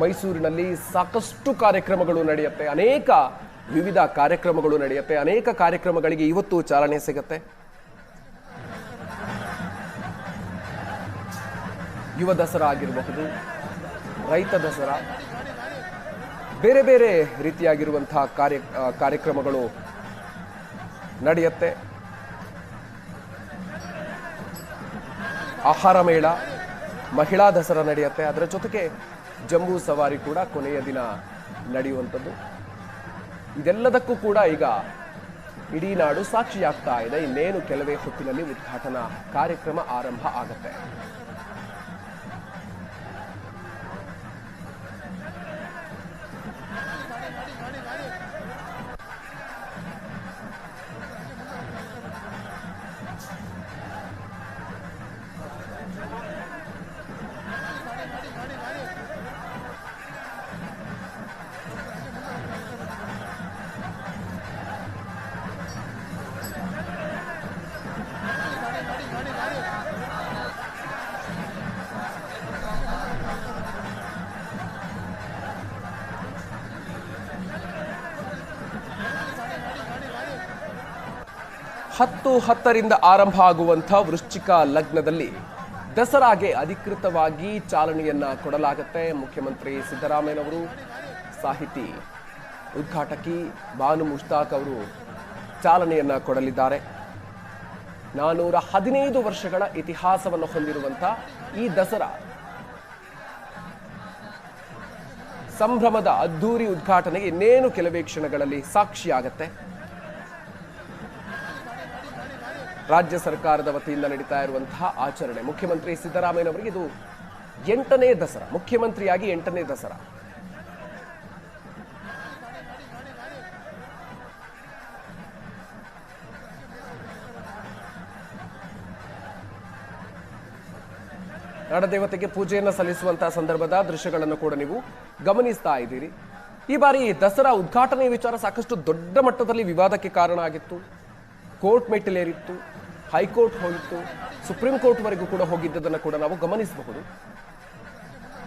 ಮೈಸೂರಿನಲ್ಲಿ ಸಾಕಷ್ಟು ಕಾರ್ಯಕ್ರಮಗಳು ನಡೆಯುತ್ತೆ. ಅನೇಕ ವಿವಿಧ ಕಾರ್ಯಕ್ರಮಗಳು ನಡೆಯುತ್ತೆ. ಅನೇಕ ಕಾರ್ಯಕ್ರಮಗಳಿಗೆ ಇವತ್ತು ಚಾಲನೆ ಸಿಗುತ್ತೆ. ಯುವ ದಸರಾ ಆಗಿರಬಹುದು, ರೈತ ದಸರಾ, ಬೇರೆ ಬೇರೆ ರೀತಿಯಾಗಿರುವಂತಹ ಕಾರ್ಯ ಕಾರ್ಯಕ್ರಮಗಳು ನಡೆಯುತ್ತೆ. ಆಹಾರ ಮೇಳ, ಮಹಿಳಾ ದಸರಾ ನಡೆಯುತ್ತೆ. ಅದರ ಜೊತೆಗೆ ಜಂಬೂ ಸವಾರಿ ಕೂಡ ಕೊನೆಯ ದಿನ ನಡೆಯುವಂಥದ್ದು. ಇದೆಲ್ಲದಕ್ಕೂ ಕೂಡ ಈಗ ಇಡೀ ನಾಡು ಸಾಕ್ಷಿಯಾಗ್ತಾ ಇದೆ. ಇನ್ನೇನು ಕೆಲವೇ ಹೊತ್ತಿನಲ್ಲಿ ಉದ್ಘಾಟನಾ ಕಾರ್ಯಕ್ರಮ ಆರಂಭ ಆಗತ್ತೆ. ಹತ್ತು ಹತ್ತರಿಂದ ಆರಂಭ ಆಗುವಂಥ ವೃಶ್ಚಿಕ ಲಗ್ನದಲ್ಲಿ ದಸರಾಗೆ ಅಧಿಕೃತವಾಗಿ ಚಾಲನೆಯನ್ನು ಕೊಡಲಾಗುತ್ತೆ. ಮುಖ್ಯಮಂತ್ರಿ ಸಿದ್ದರಾಮಯ್ಯನವರು ಸಾಹಿತಿ ಉದ್ಘಾಟಕಿ ಬಾನು ಮುಷ್ತಾಕ್ ಅವರು ಚಾಲನೆಯನ್ನು ಕೊಡಲಿದ್ದಾರೆ. ನಾನೂರ ಹದಿನೈದು ವರ್ಷಗಳ ಇತಿಹಾಸವನ್ನು ಹೊಂದಿರುವಂಥ ಈ ದಸರಾ ಸಂಭ್ರಮದ ಅದ್ಧೂರಿ ಉದ್ಘಾಟನೆಗೆ ಇನ್ನೇನು ಕೆಲವೇ ಕ್ಷಣಗಳಲ್ಲಿ ಸಾಕ್ಷಿಯಾಗತ್ತೆ. ರಾಜ್ಯ ಸರ್ಕಾರದ ವತಿಯಿಂದ ನಡೀತಾ ಇರುವಂತಹ ಆಚರಣೆ. ಮುಖ್ಯಮಂತ್ರಿ ಸಿದ್ದರಾಮಯ್ಯನವರಿಗೆ ಇದು ಎಂಟನೇ ದಸರಾ. ಮುಖ್ಯಮಂತ್ರಿಯಾಗಿ ಎಂಟನೇ ದಸರಾ. ನಡದೇವತೆಗೆ ಪೂಜೆಯನ್ನು ಸಲ್ಲಿಸುವಂತಹ ಸಂದರ್ಭದ ದೃಶ್ಯಗಳನ್ನು ಕೂಡ ನೀವು ಗಮನಿಸ್ತಾ ಇದ್ದೀರಿ. ಈ ಬಾರಿ ದಸರಾ ಉದ್ಘಾಟನೆ ವಿಚಾರ ಸಾಕಷ್ಟು ದೊಡ್ಡ ಮಟ್ಟದಲ್ಲಿ ವಿವಾದಕ್ಕೆ ಕಾರಣ ಆಗಿತ್ತು. ಕೋರ್ಟ್ ಮೆಟ್ಟಿಲೇರಿತ್ತು, ಹೈಕೋರ್ಟ್ ಹೋಗಿತ್ತು ಸುಪ್ರೀಂ ಕೋರ್ಟ್ವರೆಗೂ ಕೂಡ ಹೋಗಿದ್ದದನ್ನು ಕೂಡ ನಾವು ಗಮನಿಸಬಹುದು.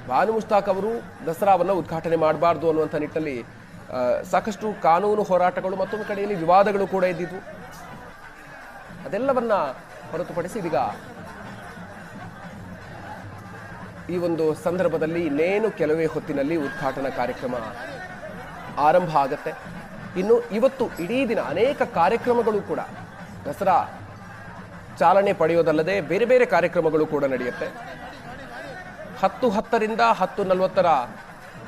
ಬಾನು ಮುಷ್ತಾಕ್ ಅವರು ದಸರಾವನ್ನು ಉದ್ಘಾಟನೆ ಮಾಡಬಾರ್ದು ಅನ್ನುವಂಥ ನಿಟ್ಟಲ್ಲಿ ಸಾಕಷ್ಟು ಕಾನೂನು ಹೋರಾಟಗಳು ಮತ್ತೊಂದು ಕಡೆಯಲ್ಲಿ ವಿವಾದಗಳು ಕೂಡ ಇದ್ದಿದ್ವು ಅದೆಲ್ಲವನ್ನ ಹೊರತುಪಡಿಸಿ ಇದೀಗ ಈ ಒಂದು ಸಂದರ್ಭದಲ್ಲಿ ಇನ್ನೇನು ಕೆಲವೇ ಹೊತ್ತಿನಲ್ಲಿ ಉದ್ಘಾಟನಾ ಕಾರ್ಯಕ್ರಮ ಆರಂಭ ಆಗತ್ತೆ. ಇನ್ನು ಇವತ್ತು ಇಡೀ ದಿನ ಅನೇಕ ಕಾರ್ಯಕ್ರಮಗಳು ಕೂಡ ದಸರಾ ಚಾಲನೆ ಪಡೆಯೋದಲ್ಲದೆ ಬೇರೆ ಬೇರೆ ಕಾರ್ಯಕ್ರಮಗಳು ಕೂಡ ನಡೆಯುತ್ತೆ. ಹತ್ತು ಹತ್ತರಿಂದ ಹತ್ತು ನಲವತ್ತರ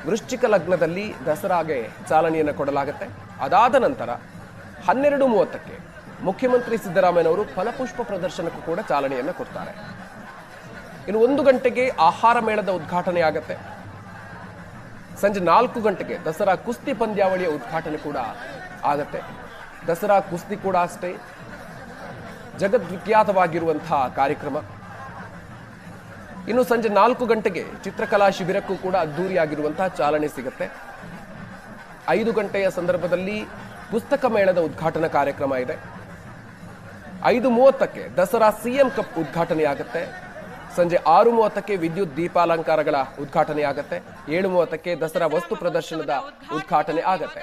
ವೃಶ್ಚಿಕ ಲಗ್ನದಲ್ಲಿ ದಸರಾಗೆ ಚಾಲನೆಯನ್ನು ಕೊಡಲಾಗುತ್ತೆ. ಅದಾದ ನಂತರ ಹನ್ನೆರಡು ಮೂವತ್ತಕ್ಕೆ ಮುಖ್ಯಮಂತ್ರಿ ಸಿದ್ದರಾಮಯ್ಯನವರು ಫಲಪುಷ್ಪ ಪ್ರದರ್ಶನಕ್ಕೂ ಕೂಡ ಚಾಲನೆಯನ್ನು ಕೊಡ್ತಾರೆ. ಇನ್ನು ಒಂದು ಗಂಟೆಗೆ ಆಹಾರ ಮೇಳದ ಉದ್ಘಾಟನೆ ಆಗತ್ತೆ. ಸಂಜೆ ನಾಲ್ಕು ಗಂಟೆಗೆ ದಸರಾ ಕುಸ್ತಿ ಪಂದ್ಯಾವಳಿಯ ಉದ್ಘಾಟನೆ ಕೂಡ ಆಗತ್ತೆ. ದಸರಾ ಕುಸ್ತಿ ಕೂಡ ಅಷ್ಟೇ. ಜಗದ್ವಿಖ್ಯಾತವಾಗಿರುವಂತಹ ಕಾರ್ಯಕ್ರಮ. ಇನ್ನು ಸಂಜೆ ನಾಲ್ಕು ಗಂಟೆಗೆ ಚಿತ್ರಕಲಾ ಶಿಬಿರಕ್ಕೂ ಕೂಡ ಅದ್ದೂರಿಯಾಗಿರುವಂತಹ ಚಾಲನೆ ಸಿಗುತ್ತೆ. ಐದು ಗಂಟೆಯ ಸಂದರ್ಭದಲ್ಲಿ ಪುಸ್ತಕ ಮೇಳದ ಉದ್ಘಾಟನಾ ಕಾರ್ಯಕ್ರಮ ಇದೆ. ಐದು ಮೂವತ್ತಕ್ಕೆ ದಸರಾ ಸಿಎಂ ಕಪ್ ಉದ್ಘಾಟನೆ ಆಗುತ್ತೆ ಸಂಜೆ ಆರು ಮೂವತ್ತಕ್ಕೆ ವಿದ್ಯುತ್ ದೀಪಾಲಂಕಾರಗಳ ಉದ್ಘಾಟನೆ ಆಗತ್ತೆ ಏಳು ಮೂವತ್ತಕ್ಕೆ ದಸರಾ ವಸ್ತು ಪ್ರದರ್ಶನದ ಉದ್ಘಾಟನೆ ಆಗತ್ತೆ.